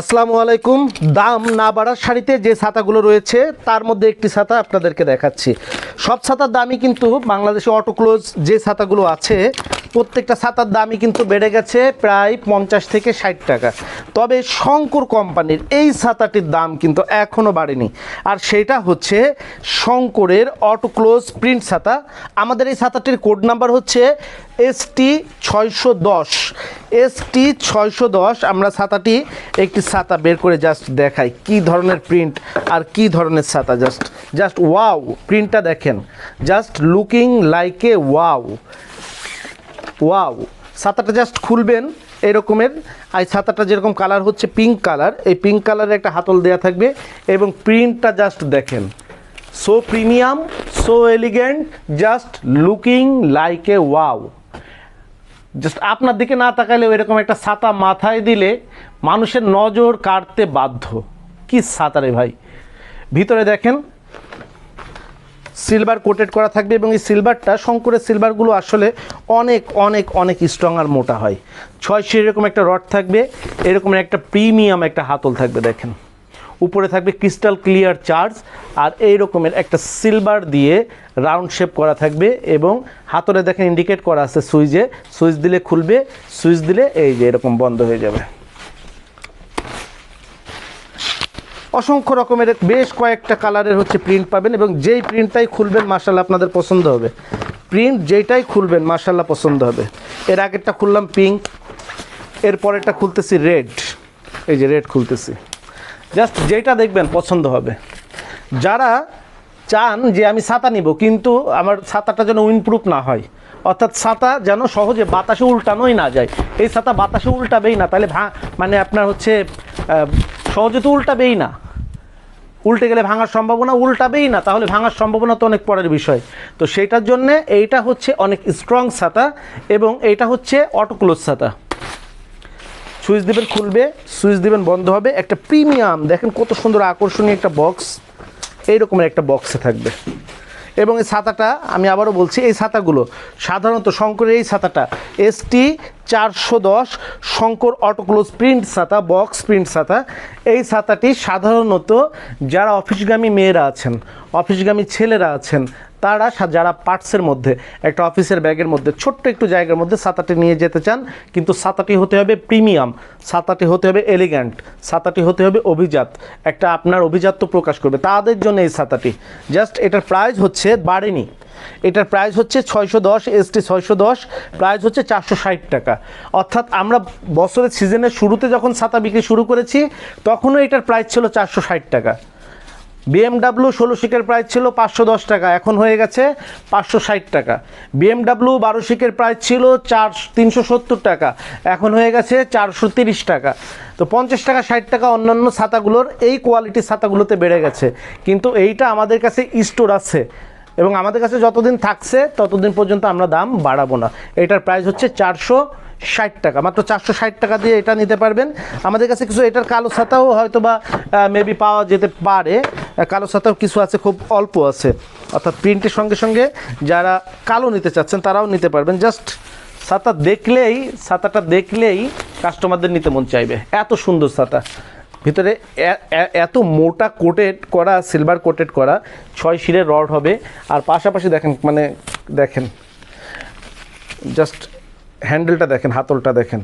আসসালামু আলাইকুম। দাম না বাড়ার শাড়িতে যে ছাতাগুলো রয়েছে, তার মধ্যে একটি ছাতা আপনাদেরকে দেখাচ্ছি। সব ছাতার দামই কিন্তু বাংলাদেশে অটোক্লোজ যে ছাতাগুলো আছে প্রত্যেকটা ছাতার দামই কিন্তু বেড়ে গেছে প্রায় পঞ্চাশ থেকে ষাট টাকা। তবে শঙ্কর কোম্পানির এই ছাতাটির দাম কিন্তু এখনও বাড়েনি। আর সেটা হচ্ছে শঙ্করের অটোক্লোজ প্রিন্ট ছাতা। আমাদের এই ছাতাটির কোড নাম্বার হচ্ছে এস টি ছয়শো দশ। এস টি ছয়শো দশ আমরা ছাতাটি একটি ছাতা বের করে জাস্ট দেখাই। কি ধরনের প্রিন্ট আর কি ধরনের ছাতা? জাস্ট জাস্ট ওয়াও প্রিন্টটা দেখেন। Just looking like a wow wow, ছাতাটা জাস্ট খুলবেন, এরকমের, আর ছাতাটা যেরকম কালার হচ্ছে পিঙ্ক কালার এই পিঙ্ক কালারের একটা হাতল দেওয়া থাকবে, এবং প্রিন্টটা জাস্ট দেখেন। So premium so elegant just looking like a wow just আপনার দিকে না তাকালেও এরকম একটা ছাতা মাথায় দিলে মানুষের নজর কাটতে বাধ্য। কি ছাতা রে ভাই? ভিতরে দেখেন সিলভার কোটেড করা থাকবে এবং এই সিলভারটা, শঙ্করের সিলভারগুলো আসলে অনেক অনেক অনেক স্ট্রং আর মোটা হয়। ছয়শো এরকম একটা রড থাকবে, এরকম একটা প্রিমিয়াম একটা হাতল থাকবে, দেখেন। উপরে থাকবে ক্রিস্টাল ক্লিয়ার চার্জ আর এই রকমের একটা সিলভার দিয়ে রাউন্ড শেপ করা থাকবে এবং হাতলে দেখেন ইন্ডিকেট করা আছে সুইচে। সুইচ দিলে খুলবে, সুইচ দিলে এই যে এরকম বন্ধ হয়ে যাবে। অসংখ্য রকমের, বেশ কয়েকটা কালারের হচ্ছে প্রিন্ট পাবেন এবং যেই প্রিন্টটাই খুলবেন মার্শাল্লাহ আপনাদের পছন্দ হবে। প্রিন্ট যেইটাই খুলবেন মার্শাল্লাহ পছন্দ হবে। এর আগেরটা খুললাম পিঙ্ক এর পরেরটা খুলতেছি রেড এই যে রেড খুলতেছি। জাস্ট যেটা দেখবেন, পছন্দ হবে। যারা চান যে আমি ছাতা নিব, কিন্তু আমার ছাতাটা যেন উইনপ্রুফ না হয়, অর্থাৎ ছাতা যেন সহজে বাতাসে উল্টানোই না যায়। এই ছাতা বাতাসে উল্টাবেই না, তাহলে ভা মানে আপনার হচ্ছে সহজে তো উল্টাবেই না। উল্টে গেলে ভাঙার সম্ভাবনা উল্টাবেই না, তাহলে ভাঙার সম্ভাবনা তো অনেক পরের বিষয়। তো সেটার জন্যে এইটা হচ্ছে অনেক স্ট্রং ছাতা এবং এইটা হচ্ছে অটোক্লোজ ছাতা। সুইচ দেবেন খুলবে, সুইচ দেবেন বন্ধ হবে, একটা প্রিমিয়াম দেখেন কত সুন্দর আকর্ষণীয় একটা বক্স এইরকমের একটা বক্সে থাকবে। এবং এই ছাতাটা আমি আবারও বলছি, এই ছাতাগুলো, সাধারণত শঙ্করের এই ছাতাটা এসটি চারশো দশ শঙ্কর অটোক্লোজ প্রিন্ট ছাতা, বক্স প্রিন্ট ছাতা, এই ছাতাটি সাধারণত যারা অফিসগামী মেয়েরা আছেন, অফিসগামী ছেলেরা আছেন তারা যারা পার্টসের মধ্যে, একটা অফিসের ব্যাগের মধ্যে, ছোট্ট একটু জায়গার মধ্যে ছাতাটি নিয়ে যেতে চান, কিন্তু ছাতাটি হতে হবে প্রিমিয়াম ছাতাটি হতে হবে এলিগ্যান্ট ছাতাটি হতে হবে অভিজাত, একটা আপনার অভিজাত্য প্রকাশ করবে। তাদের জন্য এই ছাতাটি জাস্ট এটার প্রাইস হচ্ছে বাড়েনি। এটার প্রাইস হচ্ছে ছয়শো দশ এসটি ছয়শো দশ প্রাইস হচ্ছে চারশো ষাট টাকা। অর্থাৎ আমরা বছরের সিজনের শুরুতে যখন ছাতা বিক্রি শুরু করেছি, তখনও এটার প্রাইস ছিল চারশো ষাট টাকা। বিএমডাব্লিউ ষোলো শিকের প্রাইস ছিল পাঁচশো দশ টাকা, এখন হয়ে গেছে পাঁচশো ষাট টাকা। বিএমডাব্লিউ বারো শিকের প্রাইস ছিল চার, তিনশো সত্তর টাকা, এখন হয়ে গেছে চারশো তিরিশ টাকা। তো পঞ্চাশ টাকা, ষাট টাকা অন্যান্য ছাতাগুলোর এই কোয়ালিটির ছাতাগুলোতে বেড়ে গেছে। কিন্তু এইটা আমাদের কাছে স্টোর আছে। এবং আমাদের কাছে যতদিন থাকছে, ততদিন পর্যন্ত আমরা দাম বাড়াবো না। এটার প্রাইস হচ্ছে চারশো ষাট টাকা। মাত্র চারশো ষাট টাকা দিয়ে এটা নিতে পারবেন। আমাদের কাছে কিছু এটার কালো ছাতাও হয়তো বা মেবি পাওয়া যেতে পারে। কালো ছাতাও কিছু আছে, খুব অল্প আছে। অর্থাৎ প্রিন্টের সঙ্গে সঙ্গে যারা কালো নিতে চাচ্ছেন, তারাও নিতে পারবেন। জাস্ট ছাতা দেখলেই, ছাতাটা দেখলেই কাস্টমারদের নিতে মন চাইবে। এত সুন্দর ছাতা। ভিতরে এত মোটা কোটেড করা সিলভার কোটেড করা, ছয় শিরের রড হবে। আর পাশাপাশি দেখেন মানে দেখেন জাস্ট হ্যান্ডেলটা দেখেন, হাতলটা দেখেন।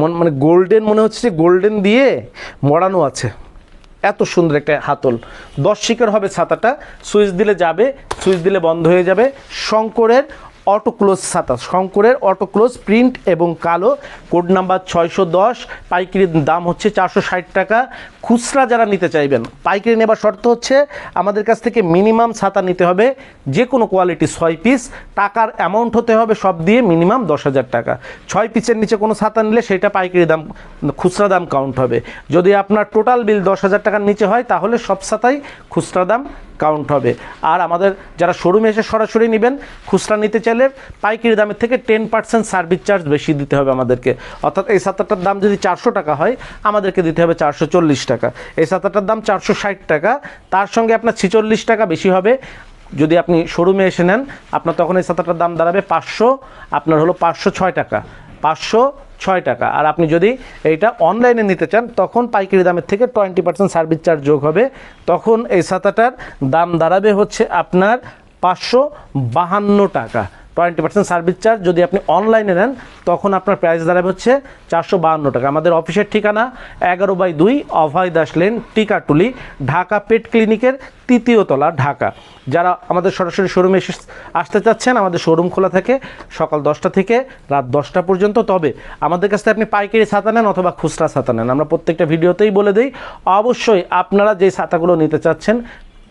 মন মানে গোল্ডেন মনে হচ্ছে যে গোল্ডেন দিয়ে মরানো আছে। এত সুন্দর একটা হাতল। দশ শিকার হবে ছাতাটা, সুইচ দিলে যাবে, সুইচ দিলে বন্ধ হয়ে যাবে। শঙ্করের অটোক্লোজ ছাতা শঙ্করের অটোক্লোজ প্রিন্ট এবং কালো কোড নাম্বার ছয়শো দশ পাইকারির দাম হচ্ছে চারশো ষাট টাকা। খুচরা যারা নিতে চাইবেন, পাইকারি নেবার শর্ত হচ্ছে আমাদের কাছ থেকে মিনিমাম ছাতা নিতে হবে যে কোনো কোয়ালিটি ছয় পিস টাকার অ্যামাউন্ট হতে হবে সব দিয়ে মিনিমাম দশ হাজার টাকা। ছয় পিসের নিচে কোনো ছাতা নিলে সেটা পাইকারি দাম, খুচরা দাম কাউন্ট হবে। যদি আপনার টোটাল বিল দশ হাজার টাকার নিচে হয়, তাহলে সব ছাতাই খুচরা দাম কাউন্ট হবে। আর আমাদের যারা শোরুমে এসে সরাসরি নেবেন, খুচরা নিতে চাইলে পাইকারি দামের থেকে টেন পার্সেন্ট সার্ভিস চার্জ বেশি দিতে হবে আমাদেরকে। অর্থাৎ এই ছাতাটার দাম যদি চারশো টাকা হয়, আমাদেরকে দিতে হবে চারশো চল্লিশ টাকা। এই ছাতাটার দাম চারশো ষাট টাকা, তার সঙ্গে আপনার ছিচল্লিশ টাকা বেশি হবে। যদি আপনি শোরুমে এসে নেন, আপনার তখন এই ছাতাটার দাম দাঁড়াবে পাঁচশো, আপনার হলো পাঁচশো ছয় টাকা। পাঁচশো ছয় টাকা। আর আপনি যদি এইটা অনলাইনে নিতে চান, তখন পাইকারি দামের থেকে টোয়েন্টি পার্সেন্ট সার্ভিস চার্জ যোগ হবে। তখন এই ছাতাটার দাম দাঁড়াবে হচ্ছে আপনার পাঁচশো বাহান্ন টাকা। টোয়েন্টি পার্সেন্ট সার্ভিস চার্জ যদি আপনি অনলাইনে নেন তখন আপনার প্রাইস দাঁড়াবে হচ্ছে চারশো টাকা। আমাদের অফিসের ঠিকানা এগারো বাই দুই অভয় দাস লেন, টিকাটুলি, ঢাকা পেট ক্লিনিকের তৃতীয় তলা, ঢাকা। যারা আমাদের সরাসরি শোরুমে এসে আসতে চাচ্ছেন, আমাদের শোরুম খোলা থাকে সকাল দশটা থেকে রাত দশটা পর্যন্ত। তবে আমাদের কাছ আপনি পাইকারি ছাতা নেন অথবা খুচরা ছাতা নেন। আমরা প্রত্যেকটা ভিডিওতেই বলে দিই, অবশ্যই আপনারা যে ছাতাগুলো নিতে চাচ্ছেন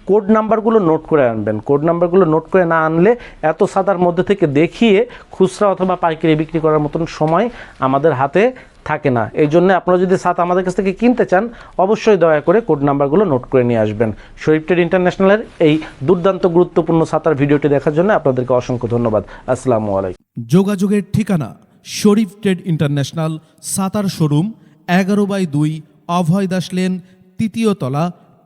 কোড নাম্বারগুলো নোট করে আনবেন। কোড নাম্বারগুলো নোট করে না আনলে এত সাদার মধ্যে থেকে দেখিয়ে খুচরা অথবা পাইকারি বিক্রি করার মতন সময় আমাদের হাতে থাকে না। এই জন্য আপনারা যদি সাত আমাদের কাছ থেকে কিনতে চান, অবশ্যই দয়া করে কোড নাম্বারগুলো নোট করে নিয়ে আসবেন। শরীফ ট্রেড ইন্টারন্যাশনালের এই দুর্দান্ত গুরুত্বপূর্ণ সাতার ভিডিওটি দেখার জন্য আপনাদেরকে অসংখ্য ধন্যবাদ। আসসালামু আলাইকুম। যোগাযোগের ঠিকানা Sharif trade international Sattar showroom, এগারো বাই দুই অভয় দাস লেন, তৃতীয় তলা